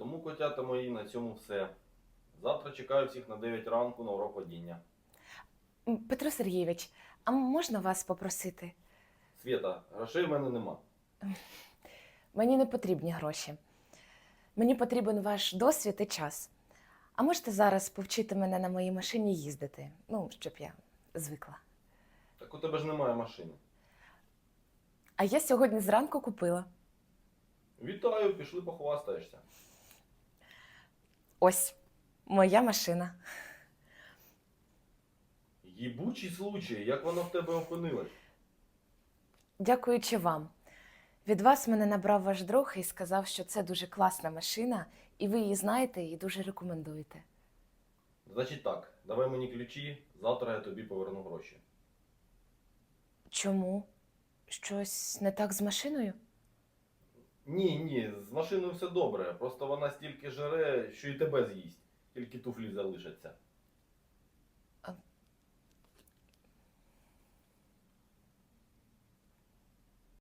Тому, котята мої, на цьому все. Завтра чекаю всіх на 9 ранку на урок водіння. Петро Сергійович, а можна вас попросити? Свєта, грошей в мене нема. Мені не потрібні гроші. Мені потрібен ваш досвід і час. А можете зараз повчити мене на моїй машині їздити? Ну, щоб я звикла. Так у тебе ж немає машини. А я сьогодні зранку купила. Вітаю, пішли похвастаєшся. Ось моя машина. Їбучий случай, як вона в тебе опинилась? Дякуючи вам. Від вас мене набрав ваш друг і сказав, що це дуже класна машина, і ви її знаєте і дуже рекомендуєте. Значить так, давай мені ключі, завтра я тобі поверну гроші. Чому? Щось не так з машиною? Ні, ні, з машиною все добре. Просто вона стільки жере, що і тебе з'їсть. Тільки туфлі залишаться.